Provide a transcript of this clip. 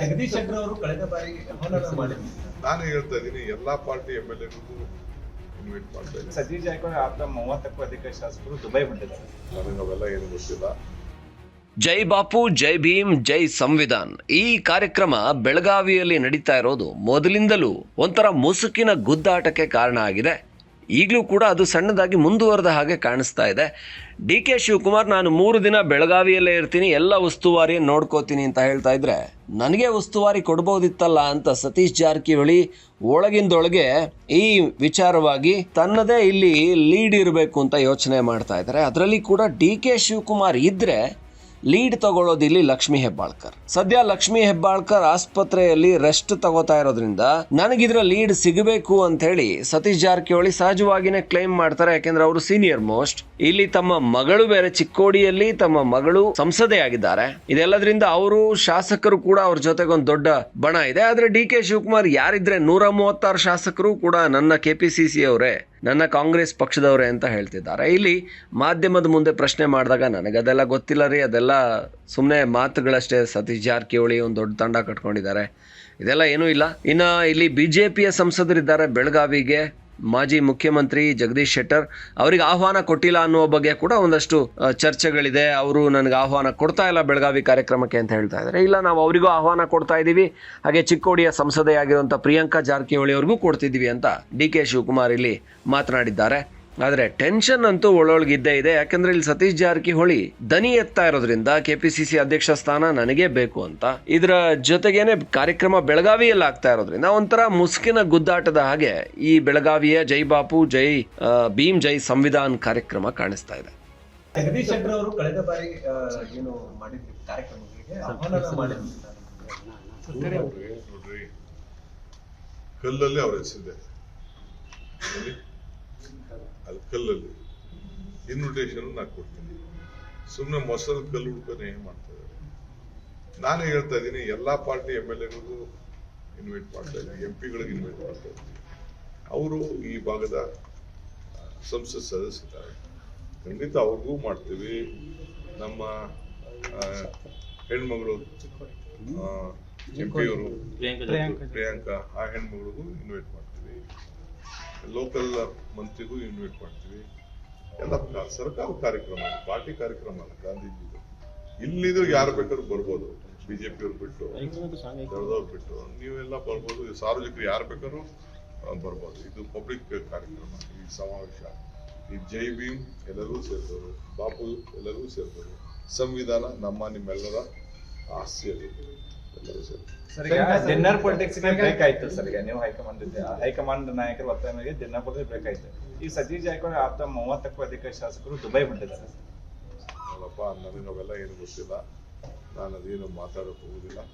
ಜಗದೀಶ್ ಶೆಟ್ಟರ್ ಅವರು ಕಳೆದ ಬಾರಿ ನಾನು ಹೇಳ್ತಾ ಇದ್ದೀನಿ ಎಲ್ಲಾ ಪಾರ್ಟಿ ಎಂ ಎಲ್ ಎಗೂ ಇನ್ವೈಟ್ ಮಾಡ್ತಾ ಇದ್ದೀನಿ ಸತೀಶ್ ಜಾರಕಿಹೊಳಿ ಆಪ್ತ ಮೂವತ್ತಕ್ಕೂ ಅಧಿಕ ಶಾಸಕರು ದುಬೈ ಬಂದಿದ್ದಾರೆ. ನನಗೆ ಅವೆಲ್ಲ ಏನು ಗೊತ್ತಿಲ್ಲ. ಜೈ ಬಾಪು ಜೈ ಭೀಮ್ ಜೈ ಸಂವಿಧಾನ್. ಈ ಕಾರ್ಯಕ್ರಮ ಬೆಳಗಾವಿಯಲ್ಲಿ ನಡೀತಾ ಇರೋದು ಮೊದಲಿಂದಲೂ ಒಂಥರ ಮುಸುಕಿನ ಗುದ್ದಾಟಕ್ಕೆ ಕಾರಣ ಆಗಿದೆ. ಈಗಲೂ ಕೂಡ ಅದು ಸಣ್ಣದಾಗಿ ಮುಂದುವರೆದ ಹಾಗೆ ಕಾಣಿಸ್ತಾ ಇದೆ. ಡಿ ಕೆ ಶಿವಕುಮಾರ್, ನಾನು ಮೂರು ದಿನ ಬೆಳಗಾವಿಯಲ್ಲೇ ಇರ್ತೀನಿ, ಎಲ್ಲ ಉಸ್ತುವಾರಿಯನ್ನು ನೋಡ್ಕೋತೀನಿ ಅಂತ ಹೇಳ್ತಾ ಇದ್ರೆ, ನನಗೆ ಉಸ್ತುವಾರಿ ಕೊಡ್ಬೋದಿತ್ತಲ್ಲ ಅಂತ ಸತೀಶ್ ಜಾರಕಿಹೊಳಿ ಒಳಗಿಂದೊಳಗೆ ಈ ವಿಚಾರವಾಗಿ ತನ್ನದೇ ಇಲ್ಲಿ ಲೀಡ್ ಇರಬೇಕು ಅಂತ ಯೋಚನೆ ಮಾಡ್ತಾ ಇದ್ದಾರೆ. ಅದರಲ್ಲಿ ಕೂಡ ಡಿ ಕೆ ಶಿವಕುಮಾರ್ ಇದ್ರೆ ಲೀಡ್ ತಗೊಳ್ಳೋದು ಇಲ್ಲಿ ಲಕ್ಷ್ಮಿ ಹೆಬ್ಬಾಳ್ಕರ್. ಸದ್ಯ ಲಕ್ಷ್ಮಿ ಹೆಬ್ಬಾಳ್ಕರ್ ಆಸ್ಪತ್ರೆಯಲ್ಲಿ ರೆಸ್ಟ್ ತಗೋತಾ ಇರೋದ್ರಿಂದ ನನಗಿದ್ರ ಲೀಡ್ ಸಿಗಬೇಕು ಅಂತ ಹೇಳಿ ಸತೀಶ್ ಜಾರಕಿಹೊಳಿ ಸಹಜವಾಗಿನೇ ಕ್ಲೈಮ್ ಮಾಡ್ತಾರೆ, ಯಾಕೆಂದ್ರೆ ಅವರು ಸೀನಿಯರ್ ಮೋಸ್ಟ್ ಇಲ್ಲಿ ತಮ್ಮ ಮಗಳು ಬೇರೆ ಚಿಕ್ಕೋಡಿಯಲ್ಲಿ ತಮ್ಮ ಮಗಳು ಸಂಸದೆ ಆಗಿದ್ದಾರೆ. ಇದೆಲ್ಲದ್ರಿಂದ ಅವರು ಶಾಸಕರು ಕೂಡ ಅವ್ರ ಜೊತೆಗೆ ಒಂದು ದೊಡ್ಡ ಬಣ ಇದೆ. ಆದ್ರೆ ಡಿ ಕೆ ಶಿವಕುಮಾರ್ ಯಾರಿದ್ರೆ ನೂರ ಮೂವತ್ತಾರು ಶಾಸಕರು ಕೂಡ ನನ್ನ ಕೆ ಪಿ ಸಿ ಸಿ ಅವರೇ. ನನ್ನ ಕಾಂಗ್ರೆಸ್ ಪಕ್ಷದವರೇ ಅಂತ ಹೇಳ್ತಿದ್ದಾರೆ. ಇಲ್ಲಿ ಮಾಧ್ಯಮದ ಮುಂದೆ ಪ್ರಶ್ನೆ ಮಾಡಿದಾಗ ನನಗೆ ಅದೆಲ್ಲ ಗೊತ್ತಿಲ್ಲ ರೀ, ಅದೆಲ್ಲ ಸುಮ್ಮನೆ ಮಾತುಗಳಷ್ಟೇ ಸತೀಶ್ ಜಾರಕಿಹೊಳಿ ಒಂದು ದೊಡ್ಡ ತಂಡ ಕಟ್ಕೊಂಡಿದ್ದಾರೆ. ಇದೆಲ್ಲ ಏನೂ ಇಲ್ಲ. ಇನ್ನು ಇಲ್ಲಿ ಬಿ ಜೆ ಪಿಯ ಸಂಸದರಿದ್ದಾರೆ ಬೆಳಗಾವಿಗೆ. ಮಾಜಿ ಮುಖ್ಯಮಂತ್ರಿ ಜಗದೀಶ್ ಶೆಟ್ಟರ್ ಅವರಿಗೆ ಆಹ್ವಾನ ಕೊಟ್ಟಿಲ್ಲ ಅನ್ನುವ ಬಗ್ಗೆ ಕೂಡ ಒಂದಷ್ಟು ಚರ್ಚೆಗಳಿದೆ. ಅವರು ನನಗೆ ಆಹ್ವಾನ ಕೊಡ್ತಾ ಇಲ್ಲ ಬೆಳಗಾವಿ ಕಾರ್ಯಕ್ರಮಕ್ಕೆ ಅಂತ ಹೇಳ್ತಾ ಇದ್ದಾರೆ. ಇಲ್ಲ, ನಾವು ಅವರಿಗೂ ಆಹ್ವಾನ ಕೊಡ್ತಾ ಇದ್ದೀವಿ. ಹಾಗೆ ಚಿಕ್ಕೋಡಿಯ ಸಂಸದೆಯಾಗಿರುವಂಥ ಪ್ರಿಯಾಂಕಾ ಜಾರಕಿಹೊಳಿ ಅವ್ರಿಗೂ ಕೊಡ್ತಿದ್ದೀವಿ ಅಂತ ಡಿ ಕೆ ಶಿವಕುಮಾರ್ ಇಲ್ಲಿ ಮಾತನಾಡಿದ್ದಾರೆ. ಆದರೆ ಟೆನ್ಷನ್ ಅಂತೂ ಒಳೊಳಗೆ ಇದ್ದೇ ಇದೆ. ಯಾಕಂದ್ರೆ ಇಲ್ಲಿ ಸತೀಶ್ ಜಾರಕಿಹೊಳಿ ದನಿ ಎತ್ತಾ ಇರೋದ್ರಿಂದ ಕೆಪಿಸಿಸಿ ಅಧ್ಯಕ್ಷ ಸ್ಥಾನ ನನಗೆ ಬೇಕು ಅಂತ. ಇದರ ಜೊತೆಗೇನೆ ಕಾರ್ಯಕ್ರಮ ಬೆಳಗಾವಿಯಲ್ಲಿ ಆಗ್ತಾ ಇರೋದ್ರಿಂದ ಒಂಥರ ಮುಸ್ಕಿನ ಗುದ್ದಾಟದ ಹಾಗೆ ಈ ಬೆಳಗಾವಿಯ ಜೈ ಬಾಪು ಜೈ ಭೀಮ್ ಜೈ ಸಂವಿಧಾನ್ ಕಾರ್ಯಕ್ರಮ ಕಾಣಿಸ್ತಾ ಇದೆ. ಜಗದೀಶ್ ಶೆಟ್ಟರ್ ಅವರು ಕಳೆದ ಬಾರಿ ಏನು ಮಾಡಿದ್ರು ಕಾರ್ಯಕ್ರಮಗಳಿಗೆ? ಆಹ್ವಾನ ಮಾಡಿದ್ರು ಕಲ್ಲಲ್ಲಿ ಅವ್ರ ಹೆಸರಿದೆ ಕಲ್ಲಲ್ಲಿ. ಇನ್ವಿಟೇಷನ್ ನಾ ಕೊಡ್ತೀನಿ. ಸುಮ್ಮನೆ ಮೊಸರು ಕಲ್ಲು ಹುಡ್ಕೊಂಡು ಏನ್ ಮಾಡ್ತಾ ಇದ್ದಾರೆ? ನಾನು ಹೇಳ್ತಾ ಇದ್ದೀನಿ ಎಲ್ಲಾ ಪಾರ್ಟಿ ಎಂ ಎಲ್ ಎಗಳಿಗೂ ಇನ್ವೈಟ್ ಮಾಡ್ತಾ ಇದ್ದೀನಿ ಎಂ ಪಿಗಳಿಗೆ ಇನ್ವೈಟ್ ಮಾಡ್ತಾ ಇದ್ದೀನಿ. ಅವರು ಈ ಭಾಗದ ಸಂಸತ್ ಸದಸ್ಯರಿದ್ದಾರೆ. ಖಂಡಿತ ಅವ್ರಿಗೂ ಮಾಡ್ತೀವಿ. ನಮ್ಮ ಹೆಣ್ಮಗಳು ಎಂ ಪಿ ಅವರು ಪ್ರಿಯಾಂಕಾ ಆ ಹೆಣ್ಮಗಳಿಗೂ ಇನ್ವೈಟ್ ಮಾಡ್ತೀವಿ. ಲೋಕಲ್ ಮಂತ್ರಿಗೂ ಇನ್ವೈಟ್ ಮಾಡ್ತೀವಿ. ಎಲ್ಲ ಸರ್ಕಾರ ಕಾರ್ಯಕ್ರಮ, ಪಾರ್ಟಿ ಕಾರ್ಯಕ್ರಮ ಅಲ್ಲ, ಗಾಂಧೀಜಿದು. ಇಲ್ಲಿದು ಯಾರು ಬೇಕಾದ್ರೂ ಬರ್ಬೋದು. ಬಿಜೆಪಿ ಅವ್ರು ಬಿಟ್ಟು, ದಳದವ್ರು ಬಿಟ್ಟು. ನೀವೆಲ್ಲ ಬರ್ಬೋದು. ಸಾರ್ವಜನಿಕರು ಯಾರು ಬೇಕಾದ್ರೂ ಬರ್ಬೋದು. ಇದು ಪಬ್ಲಿಕ್ ಕಾರ್ಯಕ್ರಮ, ಈ ಸಮಾವೇಶ. ಈ ಜೈ ಭೀಮ್ ಎಲ್ಲರೂ ಸೇರಿದವರು ಬಾಪು ಎಲ್ಲರೂ ಸೇರಿದವರು ಸಂವಿಧಾನ ನಮ್ಮ ನಿಮ್ಮೆಲ್ಲರ ಆಸ್ತಿ ಡಿನ್ನರ್ ಪೊಲಿಟಿಕ್ಸ್ ಬ್ರೇಕ್ ಆಯ್ತು ಸರ್ ಈಗ ನೀವು ಹೈಕಮಾಂಡ್ ಇದ್ದೆ. ಹೈಕಮಾಂಡ್ ನಾಯಕರು ಒತ್ತಾಯ ಮೇರೆಗೆ ಡಿನ್ನರ್ ಪೊಲಿಟಿಕ್ಸ್ ಬ್ರೇಕ್ ಆಯ್ತು ಈಗ ಸತೀಶ್ ಜಾರಕಿಹೊಳಿ ಆಪ್ತ ಮೂವತ್ತಕ್ಕೂ ಅಧಿಕ ಶಾಸಕರು ದುಬೈ ಬಂದಿದ್ದಾರೆ ನೋಡಪ್ಪ ನನಗೆ ಅವೆಲ್ಲ ಏನು ಗೊತ್ತಿಲ್ಲ. ನಾನು ಅದೇನು ಮಾತಾಡೋಕೆ ಹೋಗುದಿಲ್ಲ.